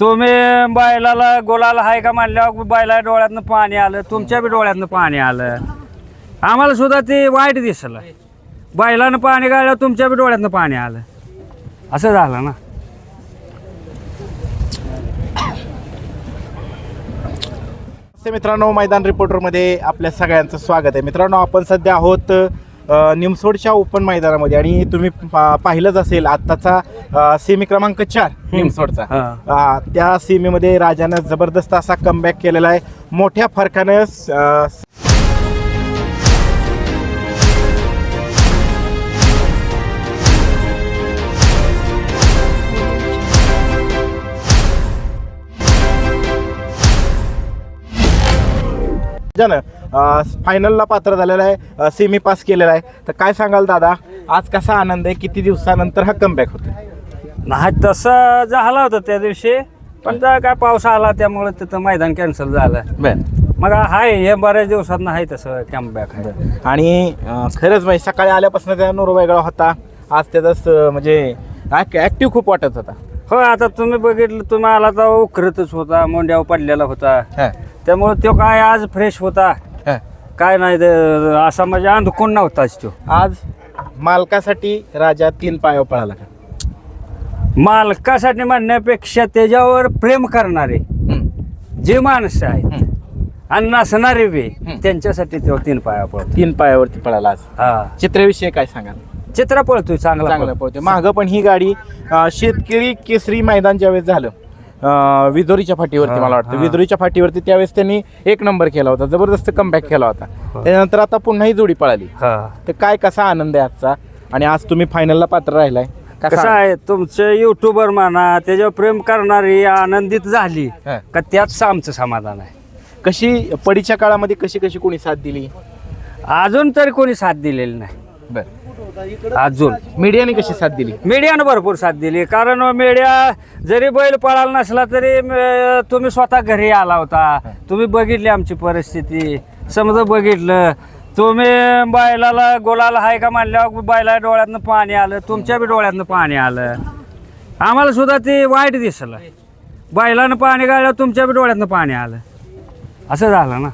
तुम्ही बैलाला गोलाला हाय का म्हणल्यावर बैला डोळ्यातनं पाणी आलं तुमच्या बी डोळ्यातनं पाणी आलं. आम्हाला सुद्धा ते वाईट दिसलं. बैलानं पाणी काढलं तुमच्या बी डोळ्यातनं पाणी आलं. असं झालं ना. मित्रांनो मैदान रिपोर्टरमध्ये आपल्या सगळ्यांचं स्वागत आहे. मित्रांनो आपण सध्या आहोत निमसोडच्या ओपन मैदानामध्ये. आणि तुम्ही पा- पाहिलंच असेल आत्ताचा सेमी क्रमांक चार निमसोडचा. त्या सेमीमध्ये राजानं जबरदस्त असा कमबॅक केलेला आहे. मोठ्या फरकानं अ, ज्यानं फायनलला पात्र झालेला आहे. सेमी पास केलेला आहे. तर काय सांगाल दादा? आज कसा आनंद आहे? किती दिवसानंतर हा कमबॅक होतो नाही तसं झाला होता त्या दिवशी. पण त्या काय पाऊस आला त्यामुळे तिथं मैदान कॅन्सल झालं. बर. मग हाय हे बऱ्याच दिवसात नाही तसं कॅम्पबॅक आहे. आणि खरंच म्हणजे सकाळी आल्यापासून त्या नूर वेगळा होता. आज त्याचा स- म्हणजे ॲक्टिव्ह खूप वाटत होता. हो आता तुम्ही बघितलं तुम्ही आला तर उकरतच होता मोंड्यावर पडलेला होता. हा, त्यामुळे तो काय आज फ्रेश होता. हा. काय नाही ते असा म्हणजे अंधकून नव्हताच तो. आज मालकासाठी राजा तीन पायावर पळाला का? मालकासाठी म्हणण्यापेक्षा त्याच्यावर प्रेम करणारे हम्म, जे माणसं आहेत हम्म. आणि नसणारे बी हम्म. त्यांच्यासाठी तो तीन पाया पळतो. तीन पायावरती पळाला आज. हा. चित्रविषयी काय सांगाल? चित्रा पळतोय चांगला चांगलं पळतो. पळते मागं पण ही गाडी अं, शेतकरी केसरी मैदान ज्यावेळेस झालं विदोरीच्या फाटीवरती हा, मला वाटतं. हा. विदोरीच्या फाटीवरती त्यावेळेस त्यांनी एक नंबर केला होता. जबरदस्त कमबॅक केला होता. त्यानंतर आता पुन्हा ही जोडी पळाली. हा. तर काय कसा आनंद आहे आजचा? आणि आज तुम्ही फायनलला पात्र राहिलाय. कसं आहे तुमचं युट्यूबर म्हणा त्याच्यावर प्रेम करणारी आनंदित झाली हा. का त्याच आमचं समाधान आहे? कशी पडीच्या काळामध्ये कशी कशी कोणी साथ दिली? अजून तरी कोणी साथ दिलेली नाही. बर. अजून. मीडियाने कशी साथ दिली? मीडियानं भरपूर साथ दिली. कारण मीडिया जरी बैल पळाला नसला तरी तुम्ही स्वतः घरी आला होता. तुम्ही बघितली आमची परिस्थिती. समजा बघितलं तुम्ही बैलाला गोलाला हाय का म्हणल्यावर बैला डोळ्यातनं पाणी आलं तुमच्या बी डोळ्यातनं पाणी आलं. आम्हाला सुद्धा ते वाईट दिसलं. बैलानं पाणी गाळलं तुमच्या बी डोळ्यातनं पाणी आलं. असं झालं ना.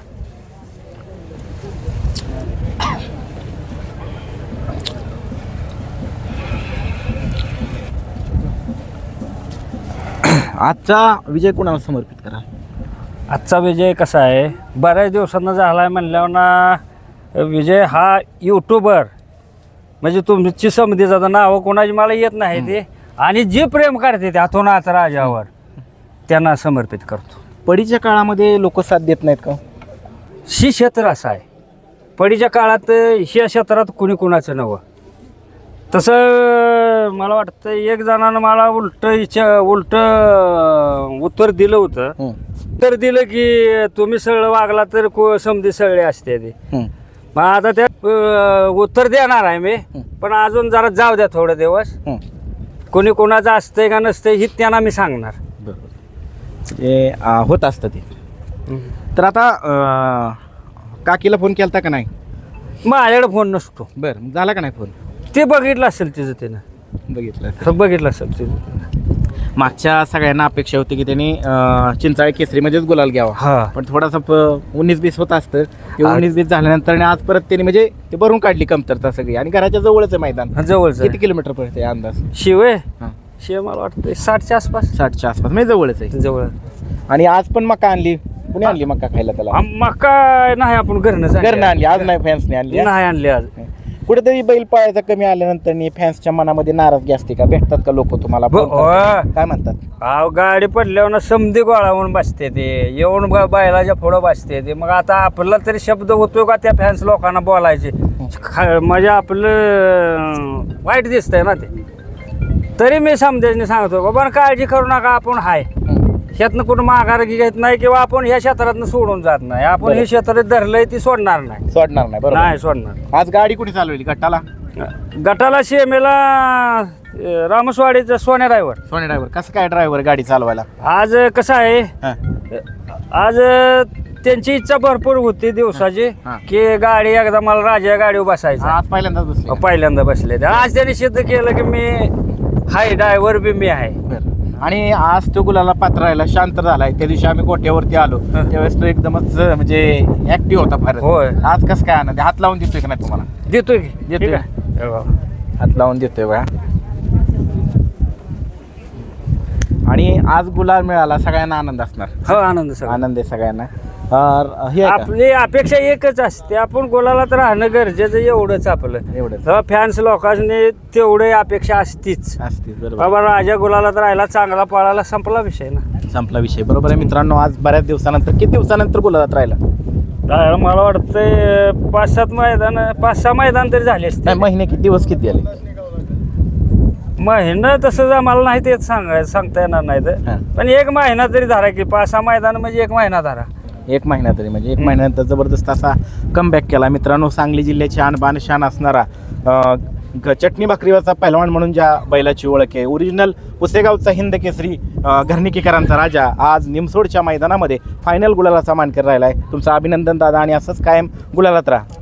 आजचा विजय कुणाला समर्पित करा? आजचा विजय कसा आहे? बऱ्याच दिवसांना झाला आहे म्हणल्यावर ना विजय हा यूट्यूबर म्हणजे तुमची समधी जातं नावं कोणाची मला येत नाही ते. आणि जे प्रेम करते ते अथोनाथ राजावर त्यांना समर्पित करतो. पडीच्या काळामध्ये लोक साथ देत नाहीत का? शी क्षेत्र असं आहे. पडीच्या काळात ह्या क्षेत्रात कुणी कुणाचं नवं तसं मला वाटतं एक जणानं मला उलट इच्छा उलट उत्तर दिलं होतं. हम्म, तर दिलं की तुम्ही सगळं वागला तर को समधी सगळे असते ते. मग आता त्या अं, उत्तर देणार आहे मी पण अजून जरा जाऊ द्या थोडे दिवस. कोणी कोणाचं असतंय का नसतंय ही त्यांना मी सांगणार. ते होत असतं ते. तर आता अं, काकीला फोन केलता का नाही? माझ्याकडे फोन नसतो. बरं झाला का नाही फोन? ते बघितलं असेल तिचं त्यानं बघितलं बघितलं असेल तिचं मागच्या सगळ्यांना अपेक्षा होती की त्यांनी अं, चिंचाळे केसरीमध्येच गुलाल घ्यावा. हा. पण थोडासा प- उन्नीस बीस होत असतं. ते. उन्नीस बीस झाल्यानंतर आणि आज परत त्यांनी म्हणजे ते भरून काढली कमतरता सगळी. आणि घराच्या जवळच आहे मैदान. जवळच किती किलोमीटर पडते अंदाज? शिव हां. शिव मला वाटतं साठच्या आसपास. साठच्या आसपास. म्हणजे जवळच आहे. जवळ. आणि आज पण मका आणली. कुणी आणली मका खायला त्याला? मका नाही आपण घरनं घरनं आणली. आज नाही फॅन्सने आणली? नाही आणली आज. कुठेतरी बैल पाळायचा कमी आल्यानंतर फॅन्सच्या मनामध्ये नाराजगी असते का? भेटतात का लोक तुम्हाला? ब-. काय म्हणतात? अहो गाडी पडल्यावर ना समधी गोळा होऊन बसते ते. येऊन ब- बैलाच्या पुढं बसते ते. मग आता आपला तरी शब्द होतो का त्या फॅन्स लोकांना बोलायचे? ख- म्हणजे आपलं अं, वाईट दिसतंय ना ते. तरी मी समजायने सांगतो बाबा काळजी करू नका आपण हाय. ह्यातनं कुठं माघार घेत नाही किंवा आपण ह्या क्षेत्रातनं सोडून जात नाही. आपण. हे क्षेत्र धरलंय ती सोडणार नाही. सोडणार नाही बरोबर. नाही सोडणार. आज गाडी कुठे चालवली? गटाला? गटाला शेमेला रामसवाडीचा सोन्या ड्रायव्हर सोने ड्रायव्हर कसं काय ड्रायव्हर गाडी चालवायला? आज कसं आहे. आज त्यांची इच्छा भरपूर होती दिवसाची हा. की गाडी एकदा मला राजा गाडीवर बसायचं. आज पहिल्यांदाच बसले. पहिल्यांदा बसले ते. आज त्यांनी सिद्ध केलं की मी हाय ड्रायव्हर बी मी आहे. बरं. आणि आज तो गुलाला पात्र राहिला शांत झालाय त्या दिवशी आम्ही गोट्यावरती आलो. त्यावेळेस तो एकदमच म्हणजे ऍक्टिव्ह होता फार होय. आज कसं काय आनंद? हात लावून देतोय का नाही तुम्हाला देतोय की देतोय. ठीक आहे? हे बघा. हात लावून देतोय बघा आणि आज गुलाल मिळाला सगळ्यांना आनंद असणार हो आनंद सर आनंद आहे सगळ्यांना अं, हे आहे का? आपली अपेक्षा एकच असते. आपण गोलाला तर राहणं गरजेचं एवढंच आपलं. एवढंच. फॅन्स लोकांनी तेवढे अपेक्षा असतीच. बरोबर. बाबा राजा गुलाला तर राहिला चांगला पळाला संपला विषय ना. संपला विषय. बरोबर आहे मित्रांनो आज बऱ्याच दिवसानंतर किती दिवसानंतर गुलाबात राहिला? मला वाटतंय पाच सात मैदान पाच सहा मैदान तरी झाले असते. नाही महिने किती दिवस किती आले? महिना तसं आम्हाला नाही तेच सांगाय सांगता येणार नाही हा. तर पण एक महिना तरी धरा की पाच सहा मैदान म्हणजे एक महिना धरा. एक महिना तरी म्हणजे एक महिन्यानंतर जबरदस्त असा कमबॅक केला. मित्रांनो सांगली जिल्ह्याची आणबान शान असणारा चटणी भाकरीवरचा पहिलवान म्हणून ज्या बैलाची ओळख आहे. ओरिजिनल पुसेगावचा हिंद केसरी घरणिकेकरांचा राजा आज निमसोडच्या मैदानामध्ये फायनल गुलालाचा मानकर राहिला आहे तुमचं अभिनंदन दादा आणि असंच कायम गुलालात राहा.